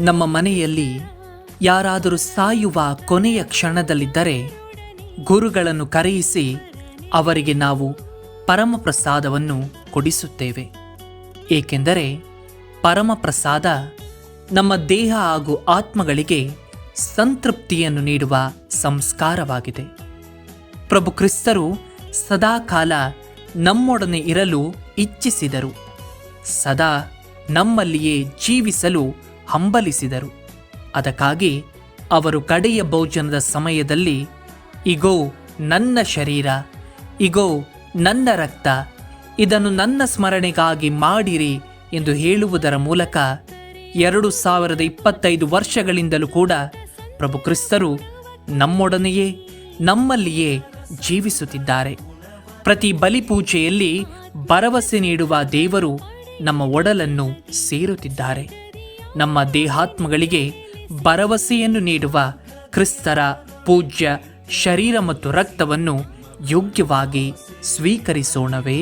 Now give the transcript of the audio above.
ನಮ್ಮ ಮನೆಯಲ್ಲಿ ಯಾರಾದರೂ ಸಾಯುವ ಕೊನೆಯ ಕ್ಷಣದಲ್ಲಿದ್ದರೆ ಗುರುಗಳನ್ನು ಕರೆಯಿಸಿ ಅವರಿಗೆ ನಾವು ಪರಮಪ್ರಸಾದವನ್ನು ಕೊಡಿಸುತ್ತೇವೆ. ಏಕೆಂದರೆ ಪರಮಪ್ರಸಾದ ನಮ್ಮ ದೇಹ ಹಾಗೂ ಆತ್ಮಗಳಿಗೆ ಸಂತೃಪ್ತಿಯನ್ನು ನೀಡುವ ಸಂಸ್ಕಾರವಾಗಿದೆ. ಪ್ರಭು ಕ್ರಿಸ್ತರು ಸದಾಕಾಲ ನಮ್ಮೊಡನೆ ಇರಲು ಇಚ್ಛಿಸಿದರು. ಸದಾ ನಮ್ಮಲ್ಲಿಯೇ ಜೀವಿಸಲು ಹಂಬಲಿಸಿದರು. ಅದಕ್ಕಾಗಿ ಅವರು ಕಡೆಯ ಭೋಜನದ ಸಮಯದಲ್ಲಿ, ಇಗೋ, ನನ್ನ ಶರೀರ, ಇಗೋ, ನನ್ನ ರಕ್ತ, ಇದನ್ನು ನನ್ನ ಸ್ಮರಣೆಗಾಗಿ ಮಾಡಿರಿ ಎಂದು ಹೇಳುವುದರ ಮೂಲಕ ಎರಡು ಸಾವಿರದ ಇಪ್ಪತ್ತೈದು ವರ್ಷಗಳಿಂದಲೂ ಕೂಡ ಪ್ರಭು ಕ್ರಿಸ್ತರು ನಮ್ಮೊಡನೆಯೇ, ನಮ್ಮಲ್ಲಿಯೇ ಜೀವಿಸುತ್ತಿದ್ದಾರೆ. ಪ್ರತಿ ಬಲಿಪೂಜೆಯಲ್ಲಿ ಭರವಸೆ ನೀಡುವ ದೇವರು ನಮ್ಮ ಒಡಲನ್ನು ಸೇರುತ್ತಿದ್ದಾರೆ. ನಮ್ಮ ದೇಹಾತ್ಮಗಳಿಗೆ ಭರವಸೆಯನ್ನು ನೀಡುವ ಕ್ರಿಸ್ತರ ಪೂಜ್ಯ ಶರೀರ ಮತ್ತು ರಕ್ತವನ್ನು ಯೋಗ್ಯವಾಗಿ ಸ್ವೀಕರಿಸೋಣವೇ?